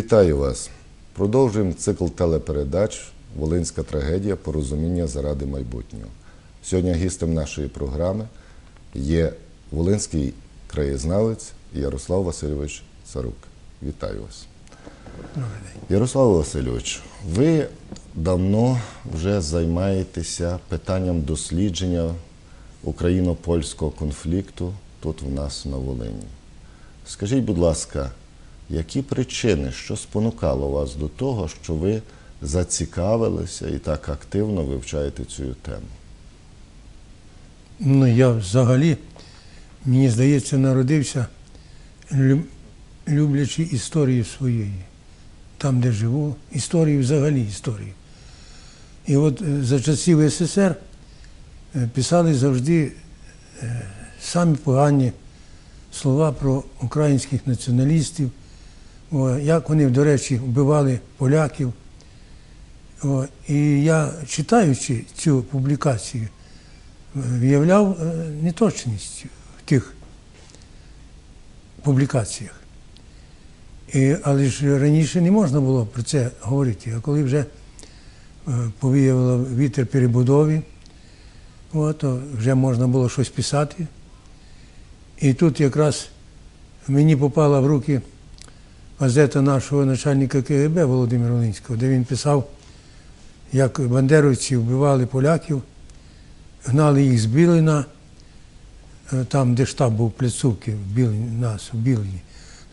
Вітаю вас! Продовжуємо цикл телепередач Волинська трагедія порозуміння заради майбутнього. Сьогодні гістем нашої програми є волинський краєзнавець Ярослав Васильович Царук. Вітаю вас. Ярослав Васильович, ви давно вже займаєтеся питанням дослідження україно-польського конфлікту тут в нас на Волині. Скажіть, будь ласка, які причини, що спонукало вас до того, що ви зацікавилися і так активно вивчаєте цю тему? Ну, я взагалі, мені здається, народився, люблячи історію своєї. Там, де живу, історію взагалі історію. І от е, за часів СССР е, писали завжди е, самі погані слова про українських націоналістів, як вони, до речі, вбивали поляків. І я, читаючи цю публікацію, виявляв е, неточність в тих публікаціях. І, але ж раніше не можна було про це говорити. А коли вже е, повіяло вітер перебудови, от, то вже можна було щось писати. І тут якраз мені попала в руки газета нашого начальника КГБ Володимира Волинського, де він писав, як бандеровці вбивали поляків гнали їх з Білина, е, там, де штаб був Пляцувки, в Білині, нас, в Білині.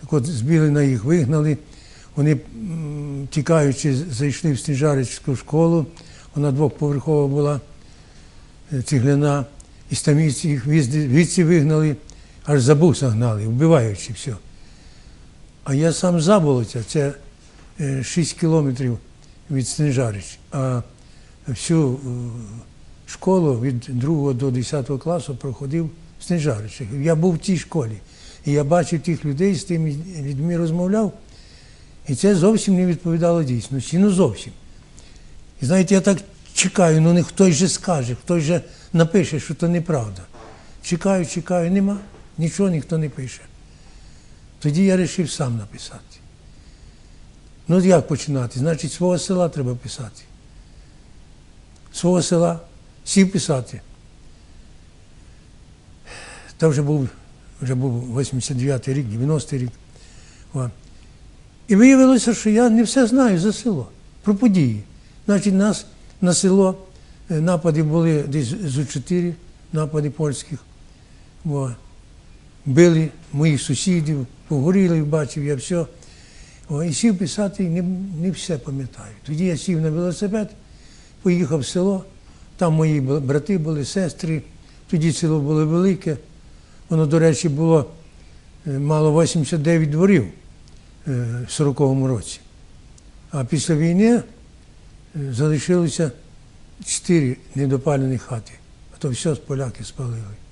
Так от з Білина їх вигнали, вони, тікаючи, зайшли в Сніжарицьку школу, вона двохповерхова була, е, цегляна, і стамійці їх візди- вигнали, аж за буса гнали, вбиваючи все. А я сам з Заболоця, це 6 кілометрів від Снежарич. А всю е, школу від 2 до 10 класу проходив в Снежаричах. Я був в тій школі. І я бачив тих людей, з тими людьми розмовляв. І це зовсім не відповідало дійсності. Ну зовсім. І знаєте, я так чекаю, ну не хтось же скаже, хтось же напише, що це неправда. Чекаю, чекаю, нема, нічого ніхто не пише. Тоді я вирішив сам написати. Ну як починати? Значить, свого села треба писати. Свого села сів писати. Це вже був, вже був 89-й рік, 90-й рік. І виявилося, що я не все знаю за село, про події. Значить, нас на село е, напади були десь зо чотири напади польських. О. Били моїх сусідів, погоріли, бачив я все. О, і сів писати, і не, не все пам'ятаю. Тоді я сів на велосипед, поїхав в село, там мої брати були, сестри, тоді село було велике. Воно, до речі, було е, мало 89 дворів е, в 40-му році. А після війни е, залишилося 4 недопалені хати, а то все з поляки спалили.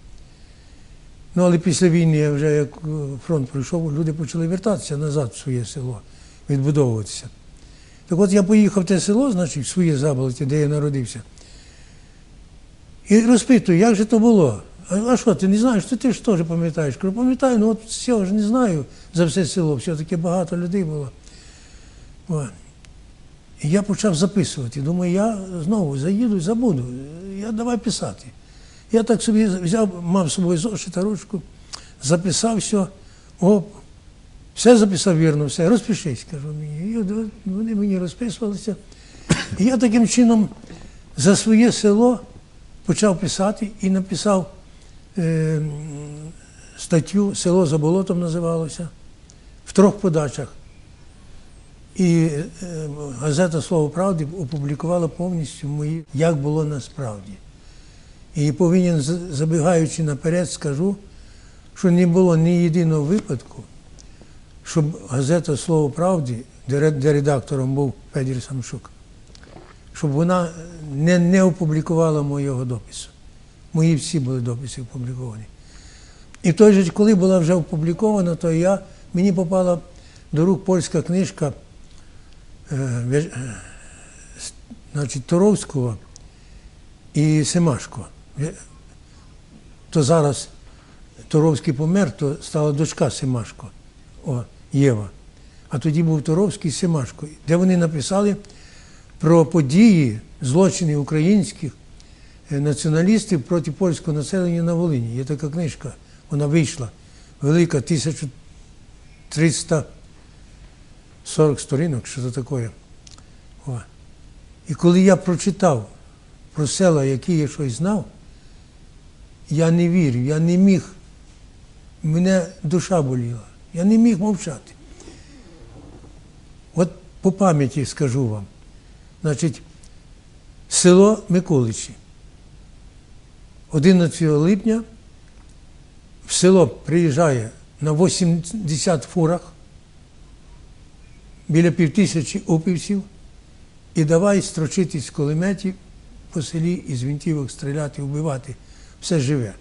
Ну, але після війни, вже як е, фронт пройшов, люди почали вертатися назад в своє село, відбудовуватися. Так от я поїхав в те село, значить, в своє заболоті, де я народився. І розпитую, як же то було? А, що, ти не знаєш, то ти ж теж пам'ятаєш? Кажу, пам'ятаю, ну от всього ж не знаю за все село, все-таки багато людей було. О. І я почав записувати. Думаю, я знову заїду і забуду. Я давай писати. Я так собі взяв, мав з собою зошита, ручку, записав все, оп, все записав вірно, все, розпишись, кажу мені. І вони мені розписувалися. І я таким чином за своє село почав писати і написав е, статтю Село за болотом називалося в трьох подачах. І е, газета Слово правди опублікувала повністю мої, як було насправді. І повинен, забігаючи наперед, скажу, що не було ні єдиного випадку, щоб газета Слово правди, де, редактором був Федір Самшук, щоб вона не, не опублікувала моєго допису. Мої всі були дописи опубліковані. І той же, коли була вже опублікована, то я, мені попала до рук польська книжка е, е, значить, Торовського і Семашко. Вя- То зараз Торовський помер, то стала дочка Семашко, о, Єва. а тоді був Торовський з Семашко, де вони написали про події, злочини українських е, націоналістів проти польського населення на Волині. Є така книжка, вона вийшла, велика, 1340 сторінок, що це таке. О. І коли я прочитав про села, які я щось знав, я не вірив, я не міг, мене душа боліла, я не міг мовчати. От по пам'яті скажу вам. Значить, село Миколичі. 11 липня в село приїжджає на 80 фурах біля півтисячі опівців і давай строчитись з кулеметів по селі із вінтівок стріляти, вбивати. Все живе.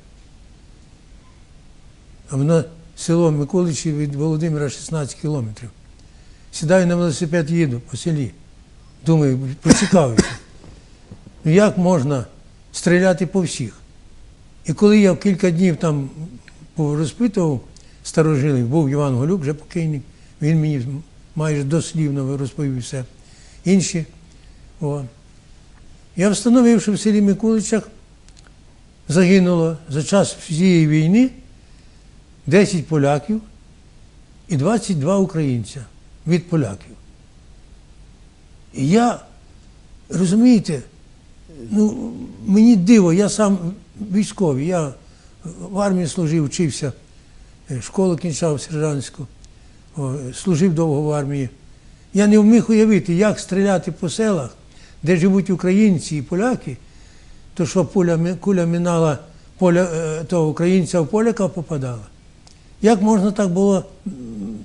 А воно село Миколичі від Володимира 16 кілометрів. Сідаю на велосипед, їду по селі. Думаю, поцікавився. Ну як можна стріляти по всіх? І коли я кілька днів там розпитував старожилів, був Іван Голюк, вже покійник, він мені майже дослівно розповів все. Інші. О. Я встановив, що в селі Микуличах загинуло за час всієї війни 10 поляків і 22 українця від поляків. І я, розумієте, ну, мені диво, я сам військовий, я в армії служив, вчився, е, школу кінчав сержантську, служив довго в армії. Я не вміг уявити, як стріляти по селах, де живуть українці і поляки, то що пуля, куля минала поля, е, того українця в поляка попадала. Як можна так було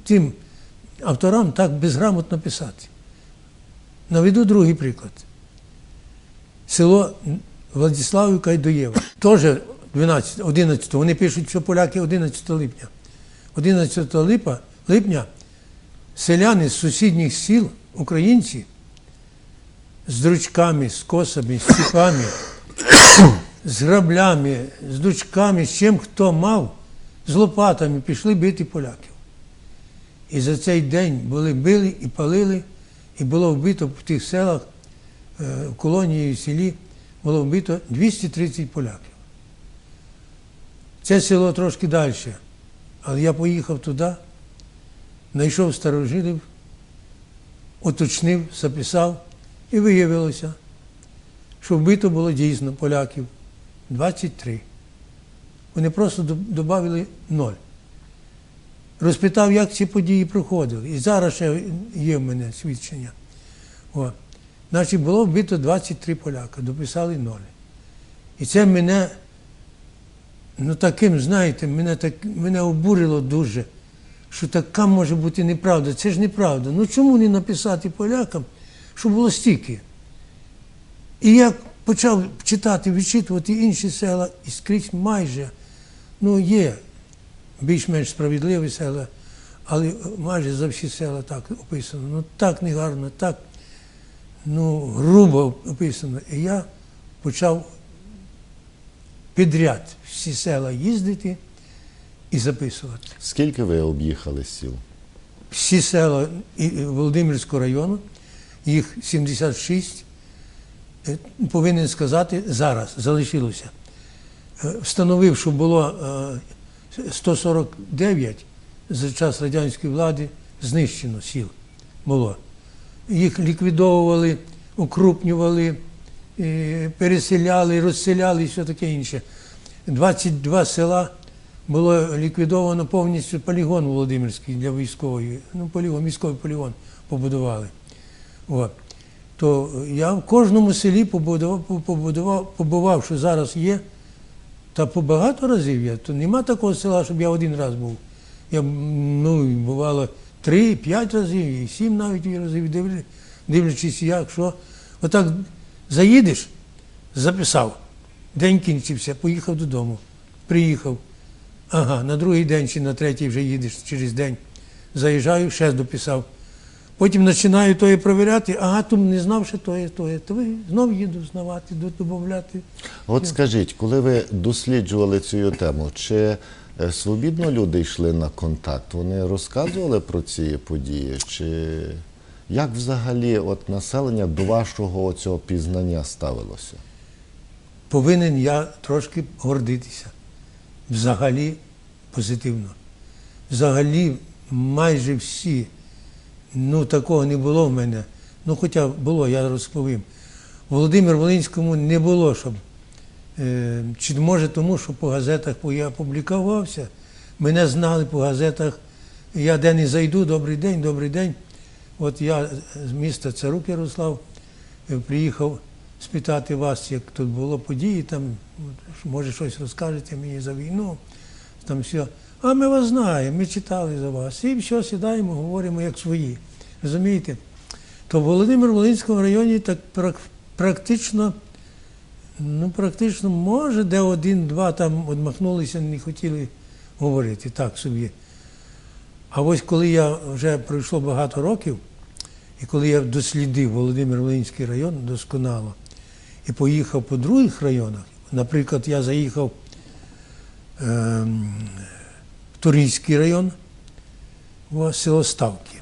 тим авторам так безграмотно писати? Наведу другий приклад. Село Владиславівка і Доєва. Теж 12, 11, вони пишуть, що поляки 11 липня. 11 липа, липня селяни з сусідніх сіл, українці, з дручками, з косами, з ціпами, з граблями, з дучками, з чим хто мав, з лопатами пішли бити поляків. І за цей день були били і палили, і було вбито в тих селах, е, в колонії в селі, було вбито 230 поляків. Це село трошки далі. Але я поїхав туди, знайшов старожилів, уточнив, записав, і виявилося, що вбито було дійсно поляків 23. Вони просто додали ноль. Розпитав, як ці події проходили. І зараз ще є в мене свідчення. О. Значить, було вбито 23 поляка, дописали ноль. І це мене, ну таким, знаєте, мене, так, мене обурило дуже, що така може бути неправда. Це ж неправда. Ну чому не написати полякам, що було стільки? І я почав читати, відчитувати інші села, і скрізь майже, ну є більш-менш справедливі села, але майже за всі села так описано. Ну так негарно, так ну, грубо описано. І я почав підряд всі села їздити і записувати. Скільки ви об'їхали сіл? Всі села Володимирського району, їх 76, е, повинен сказати, зараз залишилося. Е, Встановив, що було е, 149 за час радянської влади знищено сіл було. Їх ліквідовували, укрупнювали, е, переселяли, розселяли і все таке інше. 22 села було ліквідовано повністю полігон Володимирський для військової. Ну, полігон, військовий полігон побудували. От. То я в кожному селі побудував, побудував, побував, що зараз є, та по багато разів є. То нема такого села, щоб я один раз був. Я ну, бувало три, п'ять разів, і сім навіть разів, дивлячись, як, що. Отак заїдеш, записав. День кінчився, поїхав додому. Приїхав. Ага, на другий день чи на третій вже їдеш через день. Заїжджаю, ще дописав. Потім починаю тоє провіряти, ага, тут не знав, що тоє, тоє. То ви знов їду знавати, додати. От скажіть, коли ви досліджували цю тему, чи Е, Свобідно люди йшли на контакт. Вони розказували про ці події? Чи як взагалі от населення до вашого цього пізнання ставилося? повинен я трошки гордитися. Взагалі позитивно. Взагалі, майже всі, ну такого не було в мене. Ну, хоча було, я розповім. Володимир Волинському не було, щоб. Е, чи може тому, що по газетах я публікувався, мене знали по газетах. Я де не зайду, добрий день, добрий день. От я з міста Царук Ярослав е, приїхав спитати вас, як тут було події, там, може щось розкажете мені за війну, там все. А ми вас знаємо, ми читали за вас. І все, сідаємо, говоримо як свої. Розумієте? То в Володимир Волинському районі так практично, ну практично, може, де один-два там одмахнулися, не хотіли говорити так собі. А ось коли я вже пройшло багато років, і коли я дослідив Володимир Волинський район досконало і поїхав по других районах, наприклад, я заїхав в Турійський район, в село Ставки.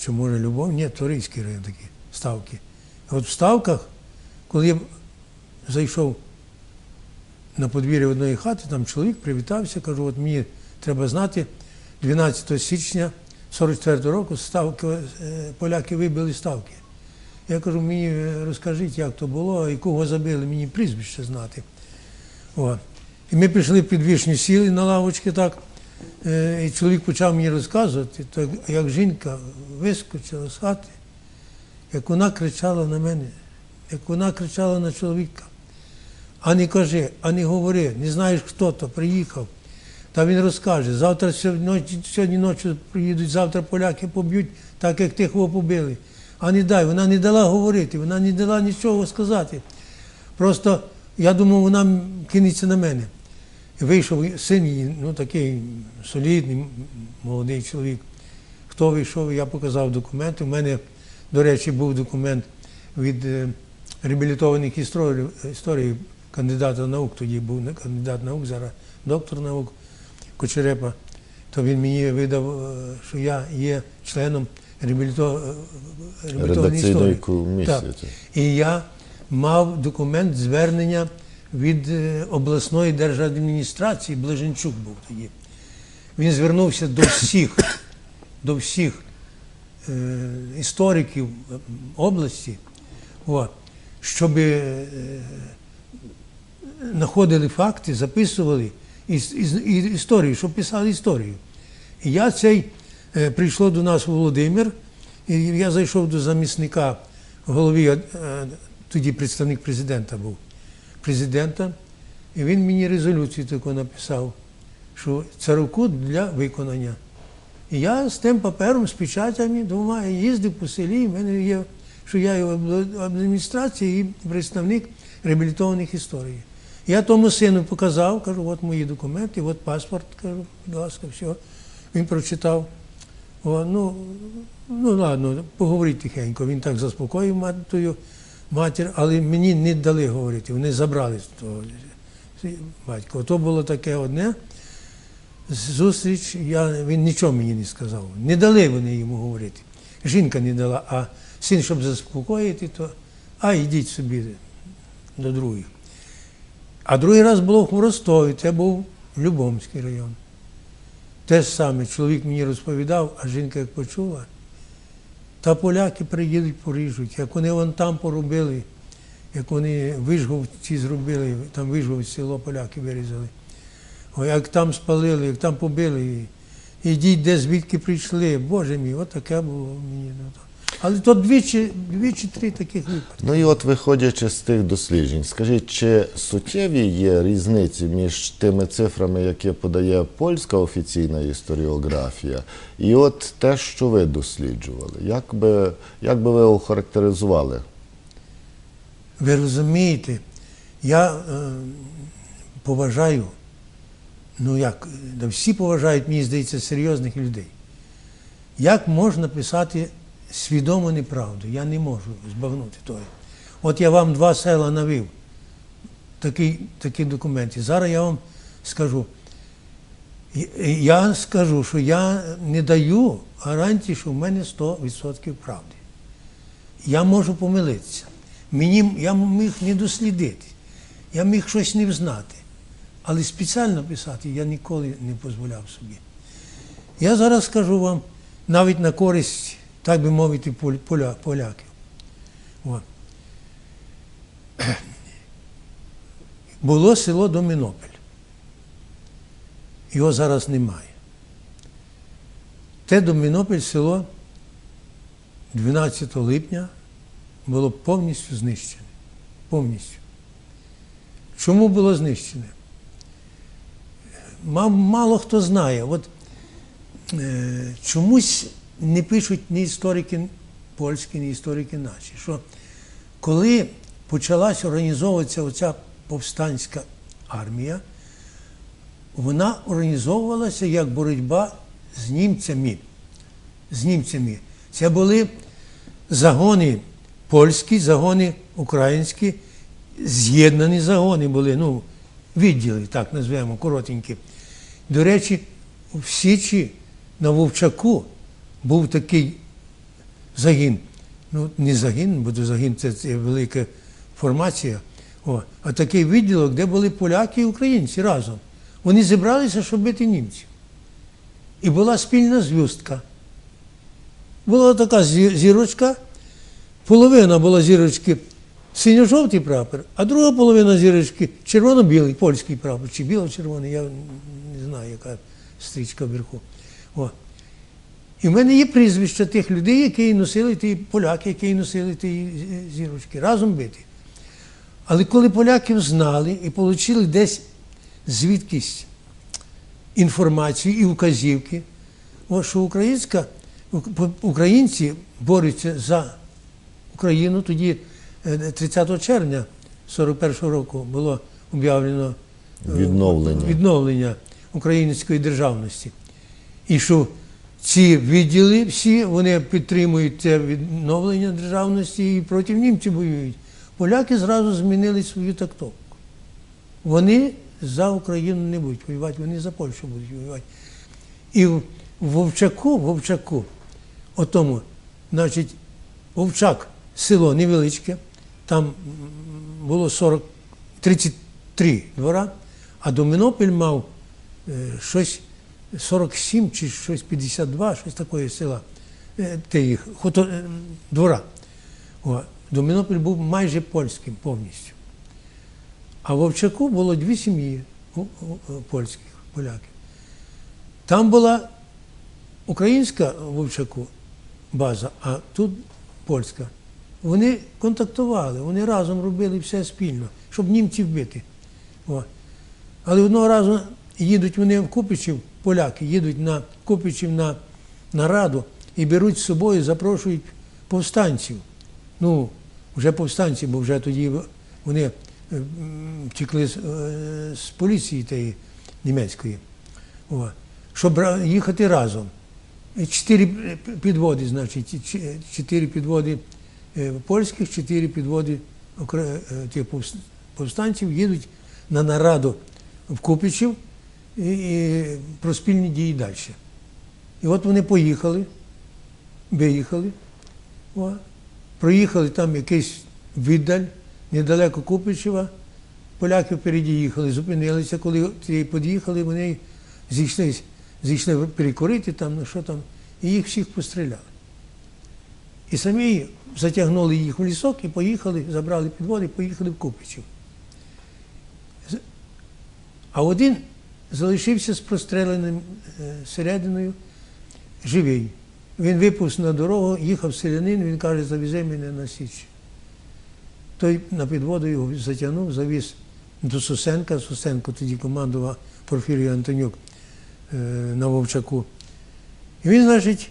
Чи може Любов? Ні, Турійський район такий, Ставки. От в Ставках, коли я зайшов на подвір'я одної хати, там чоловік привітався, кажу, от мені треба знати, 12 січня 44 року ставки, е, поляки вибили ставки. Я кажу, мені е, розкажіть, як то було, і кого забили, мені прізвище знати. О. І ми пішли під вишню, сіли на лавочки так. е, І чоловік почав мені розказувати, то як жінка вискочила з хати, як вона кричала на мене, як вона кричала на чоловіка. А не кажи, а не говори, не знаєш, хто то приїхав. Та він розкаже, завтра сьогодні ночі, приїдуть, завтра поляки поб'ють, так як тих його побили. А не дай, вона не дала говорити, вона не дала нічого сказати. Просто я думав, вона кинеться на мене. І вийшов син її, ну такий солідний, молодий чоловік. Хто вийшов, я показав документи. У мене, до речі, був документ від е, реабілітованих історій, історій кандидата наук, тоді був не кандидат наук, зараз доктор наук Кочерепа. То він мені видав, е, що я є членом е, реабілітованої історії. комісії. Так. І я мав документ звернення від е, обласної держадміністрації, Блаженчук був тоді. Він звернувся до всіх, до всіх е, істориків області, от, щоб е, знаходили факти, записували іс- і- історію, щоб писали історію. І я цей е, прийшло до нас Володимир, і я зайшов до замісника голові, е, тоді представник президента був, президента, і він мені резолюцію таку написав, що царуку для виконання. І я з тим папером, з печатями двома їздив по селі, в мене є, що я і в адміністрації, і представник реабілітованих історій. Я тому сину показав, кажу, от мої документи, от паспорт, кажу, будь ласка, все. Він прочитав. О, ну, ну ладно, поговоріть тихенько. Він так заспокоїв матою, матір, але мені не дали говорити, вони забрали з того батька. То було таке одне зустріч, я, він нічого мені не сказав. Не дали вони йому говорити. Жінка не дала, а син, щоб заспокоїти, то а йдіть собі до других. А другий раз було в Хворостові, це був Любомський район. Те ж саме, чоловік мені розповідав, а жінка як почула, та поляки приїдуть, поріжуть, як вони вон там поробили, як вони вижговці зробили, там вижгов село поляки вирізали. О, як там спалили, як там побили. Ідіть, де звідки прийшли. Боже мій, от таке було мені. Але то двічі, двічі три таких випадки. Ну і от виходячи з тих досліджень, скажіть, чи суттєві є різниці між тими цифрами, які подає польська офіційна історіографія, і от те, що ви досліджували? Як би, як би ви охарактеризували? Ви розумієте, я е, поважаю, ну як, всі поважають, мені здається, серйозних людей. Як можна писати свідомо неправду? Я не можу збагнути того. От я вам два села навів, такі, такі документи. Зараз я вам скажу. Я скажу, що я не даю гарантії, що в мене 100% правди. Я можу помилитися. Мені, я міг не дослідити, я міг щось не взнати. Але спеціально писати я ніколи не дозволяв собі. Я зараз скажу вам навіть на користь, так би мовити, поля, поляків. О. Було село Домінопіль. Його зараз немає. Те Домінопіль село 12 липня було повністю знищене. Повністю. Чому було знищене? Мало хто знає. От, е, чомусь не пишуть ні історики польські, ні історики наші, що коли почалась організовуватися оця повстанська армія, вона організовувалася як боротьба з німцями. З німцями. Це були загони польські, загони українські, з'єднані загони були, ну, відділи, так назвемо, коротенькі. До речі, в Січі на Вовчаку був такий загін. Ну, не загін, бо загін це, велика формація, о, а такий відділок, де були поляки і українці разом. Вони зібралися, щоб бити німців. І була спільна зв'юстка. Була така зірочка, половина була зірочки синьо-жовтий прапор, а друга половина зірочки червоно-білий, польський прапор, чи біло-червоний, я не знаю, яка стрічка вверху. О. І в мене є прізвища тих людей, які носили ті поляки, які носили ті зірочки, разом бити. Але коли поляків знали і отримали десь звідкись інформацію і вказівки, о, що українська, українці борються за Україну, тоді е, 30 червня 41-го року було об'явлено е, Відновлення. відновлення української державності. І що ці відділи всі вони підтримують це відновлення державності і проти німців воюють. Поляки зразу змінили свою тактику. Вони за Україну не будуть воювати, вони за Польщу будуть воювати. І в Вовчаку, Вовчаку, отому, значить, Вовчак, село невеличке, там було 40, 33 двора, а Домінопіль мав е, щось 47 чи щось 52, щось такої села, е, те хото, е, двора. О, Домінопіль був майже польським повністю. А в Вовчаку було дві сім'ї польських поляків. Там була українська Вовчаку база, а тут польська. Вони контактували, вони разом робили все спільно, щоб німців бити. О. Але одного разу їдуть вони в Купичів, поляки, їдуть на Купичів на, на раду і беруть з собою, запрошують повстанців. Ну, вже повстанці, бо вже тоді вони е, втекли з, е, з поліції тієї німецької. О. Щоб їхати разом. Чотири підводи, значить, чотири підводи е, польських, чотири підводи е, тих повстанців їдуть на нараду в Купичів і, і про спільні дії далі. І от вони поїхали, виїхали, о, проїхали там якийсь віддаль, недалеко Купичева. Поляки впереді їхали, зупинилися, коли під'їхали, вони зійшли, зійшли перекурити там, ну що там, і їх всіх постріляли. І самі затягнули їх в лісок і поїхали, забрали підводи, поїхали в Купичів. А один залишився з простреленим е, серединою, живий. Він виповз на дорогу, їхав селянин, він каже, завізе мене на Січ. Той на підводу його затягнув, завіз до Сусенка. Сусенко тоді командував Порфірій Антонюк е, на Вовчаку. І він, значить,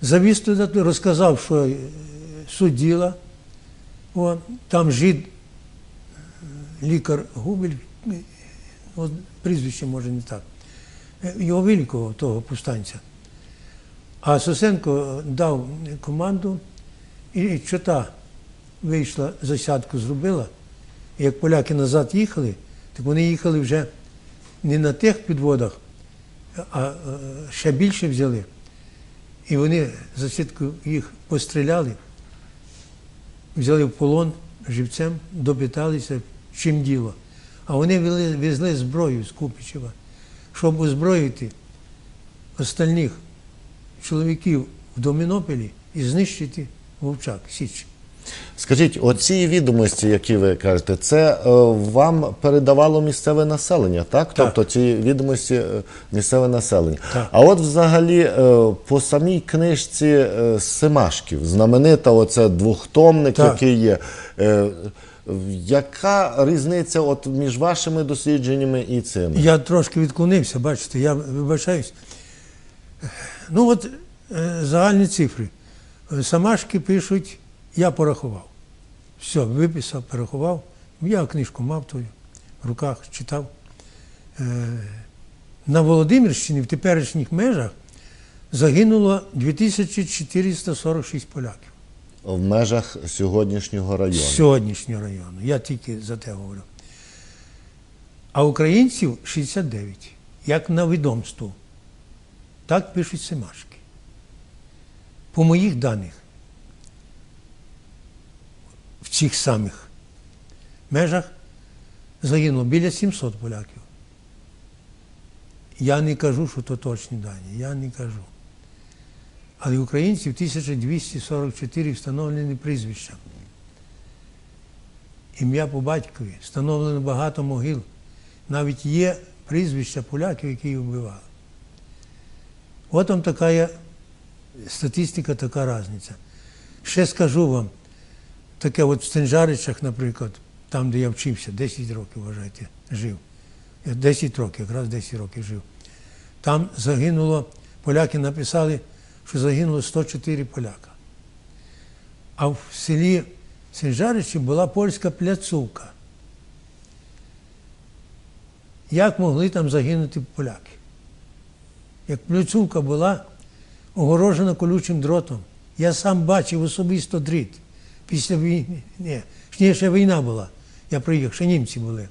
завіз туди, розказав, що е, суть діла. О, там жид, лікар Губель, от прізвище може не так, е, його великого того повстанця. А Сосенко дав команду, і чота вийшла, засядку зробила. І як поляки назад їхали, так вони їхали вже не на тих підводах, а е, ще більше взяли. І вони за сітку їх постріляли, взяли в полон живцем, допиталися, чим діло. А вони везли зброю з Купичева, щоб озброїти остальних чоловіків в Домінополі і знищити Вовчак, Січ. Скажіть, оці відомості, які ви кажете, це е, вам передавало місцеве населення, так? Тобто ці відомості е, місцеве населення. Так. А от взагалі е, по самій книжці е, Семашків, знаменита оце двохтомник, Так. який є. Е, яка різниця от між вашими дослідженнями і цими? Я трошки відклонився, бачите, я вибачаюсь. Ну от е, загальні цифри. Самашки пишуть, я порахував. Все, виписав, порахував. Я книжку мав тою, в руках читав. Е, На Володимирщині в теперішніх межах загинуло 2446 поляків. В межах сьогоднішнього району. Сьогоднішнього району. Я тільки за те говорю. А українців 69, як на відомству. Так пишуть Семашки. По моїх даних, цих самих межах загинуло біля 700 поляків. Я не кажу, що то точні дані, я не кажу. Але українців 1244 встановлені прізвища. Ім'я по батькові, встановлено багато могил. Навіть є прізвища поляків, які їх вбивали. От вам така статистика, така різниця. Ще скажу вам, таке от в Стенжаричах, наприклад, там, де я вчився, 10 років, вважайте, жив. 10 років, якраз 10 років жив. Там загинуло, поляки написали, що загинуло 104 поляка. А в селі Сенжаричі була польська пляцовка. Як могли там загинути поляки? Як пляцовка була огорожена колючим дротом. Я сам бачив особисто дріт після війни. Ні, ще, ще війна була. Я приїхав, ще німці були.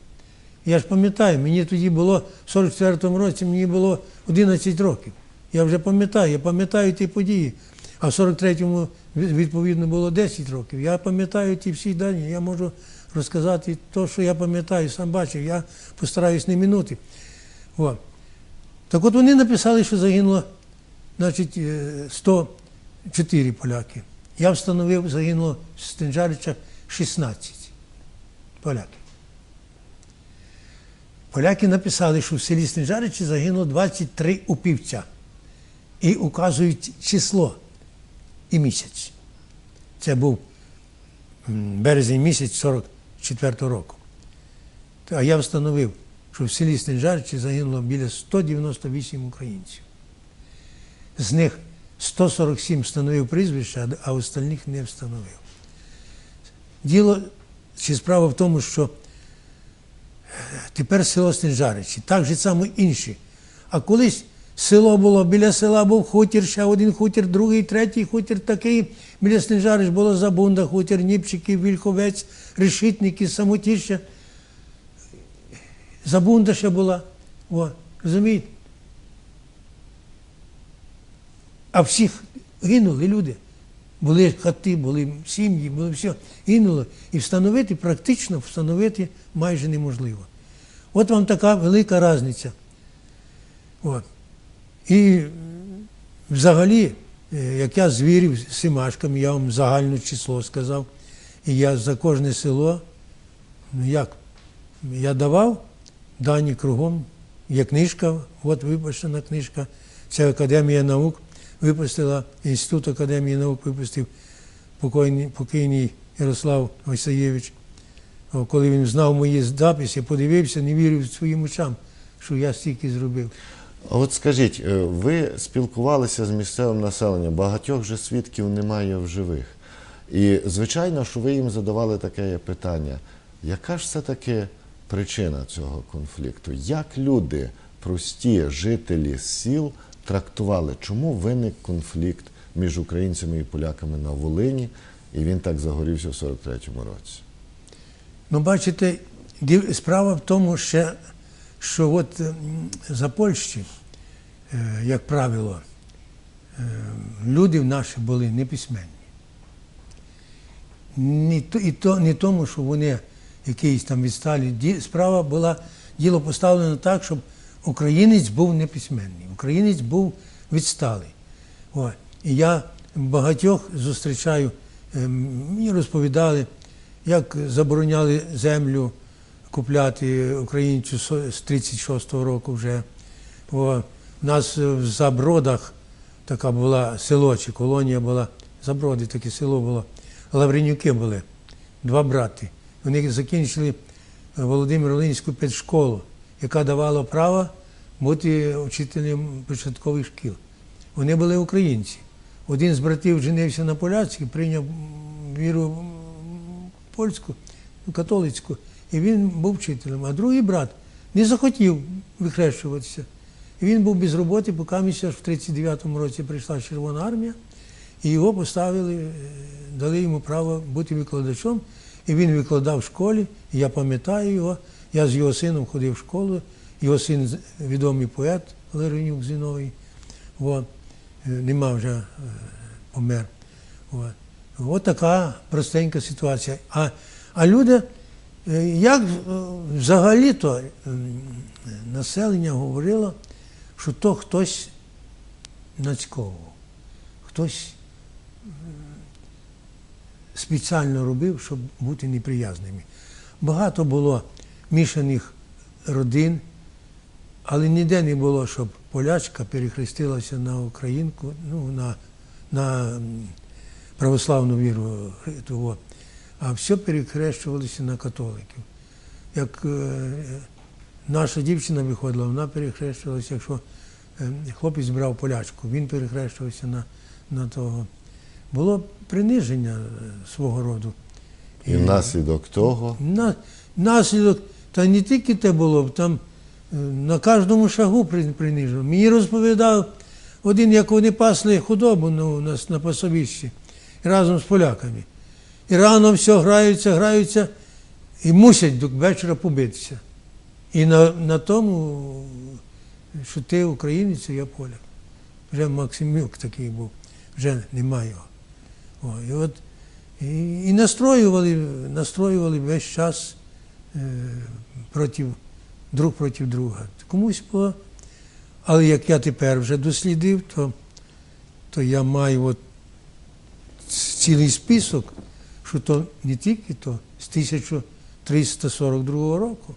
Я ж пам'ятаю, мені тоді було в 44-му році, мені було 11 років. Я вже пам'ятаю, я пам'ятаю ті події. А в 43-му відповідно було 10 років. Я пам'ятаю ті всі дані, я можу розказати те, що я пам'ятаю, сам бачив, я постараюсь не минути. О. Так от вони написали, що загинуло значить, е, 104 поляки. Я встановив, загинуло в Стенжаричах 16 поляків. Поляки написали, що в селі Стенжаричі загинуло 23 упівця. І указують число і місяць. Це був березень місяць 44-го року. А я встановив, що в селі Стенжаричі загинуло біля 198 українців. З них 147 встановив прізвища, а остальних не встановив. Діло чи справа в тому, що тепер село Стенжаричі, так же само інші. А колись село було, біля села був хутір, ще один хутір, другий, третій хутір такий. Біля Стенжарич було Забунда, хутір, Ніпчики, Вільховець, Решітники, Самотіща. Забунда ще була. О, розумієте? А всіх гинули люди. Були хати, були сім'ї, було все. Гинуло. І встановити, практично встановити майже неможливо. От вам така велика різниця. От. І взагалі, е, як я звірив з Симашками, я вам загальне число сказав, і я за кожне село, ну як, я давав дані кругом, є книжка, от випущена книжка, це Академія наук випустила, Інститут Академії наук випустив покойний, покійний Ярослав Васильєвич. Коли він знав мої записи, подивився, не вірив своїм очам, що я стільки зробив. От скажіть, е, ви спілкувалися з місцевим населенням, багатьох же свідків немає в живих. І звичайно, що ви їм задавали таке питання: яка ж все-таки причина цього конфлікту? Як люди, прості жителі сіл, трактували, чому виник конфлікт між українцями і поляками на Волині, і він так загорівся в 43-му році? Ну, бачите, справа в тому ще, що от за Польщі, е, як правило, е, люди наші були неписьменні. І то, не тому, що вони якісь там відсталі. Справа була, діло поставлено так, щоб українець був неписьменний, українець був відсталий. О, і я багатьох зустрічаю, ем, мені розповідали, як забороняли землю купляти українцю з 36-го року вже. О, у нас в Забродах така була село чи колонія була, Заброди таке село було. Лавренюки були, два брати. Вони закінчили Володимир Волинську педшколу, яка давала право бути вчителем початкових шкіл. Вони були українці. Один з братів женився на поляцькій, прийняв віру польську, католицьку, і він був вчителем. А другий брат не захотів вихрещуватися. І він був без роботи, поки місяць в 39-му році прийшла Червона армія, і його поставили, е, дали йому право бути викладачом. І він викладав в школі, і я пам'ятаю його. Я з його сином ходив в школу, його син відомий поет Ларинюк Зіновий. От. Е, Нема вже е, помер. От. От така простенька ситуація. А, а люди, е, як взагалі-то населення говорило, що то хтось нацьковував, хтось спеціально робив, щоб бути неприязними. Багато було мішаних родин, але ніде не було, щоб полячка перехрестилася на українку, ну, на, на православну віру, е, того, а все перехрещувалося на католиків. Як е, наша дівчина виходила, вона перехрещувалася, якщо е, хлопець брав полячку, він перехрещувався на, на того. Було приниження е, свого роду. І внаслідок того На, наслідок, та не тільки те було, там е, на кожному шагу при- принижував. Мені розповідав один, як вони пасли худобу ну, у нас на пасовищі разом з поляками. І рано все граються, граються і мусять до вечора побитися. І на, на тому, що ти українець, я поляк. Вже Максимюк такий був, вже немає його. О, і от і, і настроювали, настроювали весь час е, проти, друг проти друга. Комусь було. Але як я тепер вже дослідив, то, то я маю от цілий список, що то не тільки то з 1342 року.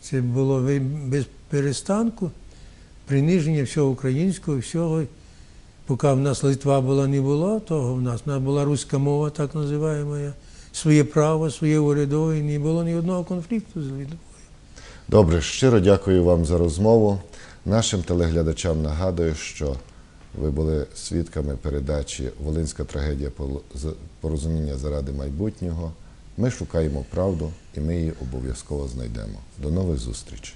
Це було без перестанку приниження всього українського, всього. Поки в нас Литва була, не було того в нас. У нас була руська мова, так називаємо, своє право, своє урядове, і не було ні одного конфлікту з Литвою. Добре, щиро дякую вам за розмову. Нашим телеглядачам нагадую, що ви були свідками передачі Волинська трагедія порозуміння заради майбутнього. Ми шукаємо правду і ми її обов'язково знайдемо. До нових зустрічей.